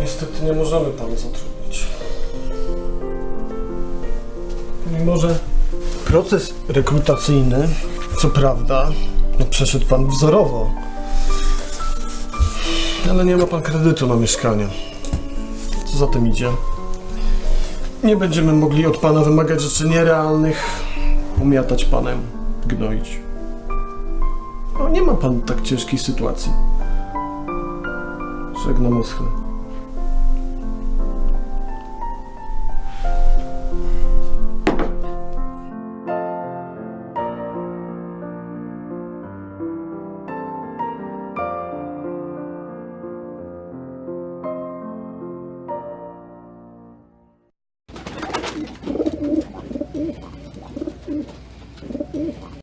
Niestety nie możemy pana zatrudnić. Mimo, że proces rekrutacyjny, co prawda, no przeszedł pan wzorowo. Ale nie ma pan kredytu na mieszkanie. Co za tym idzie? Nie będziemy mogli od pana wymagać rzeczy nierealnych, umiatać panem, gnoić. No, nie ma pan tak ciężkiej sytuacji. Żegnam Moschwę.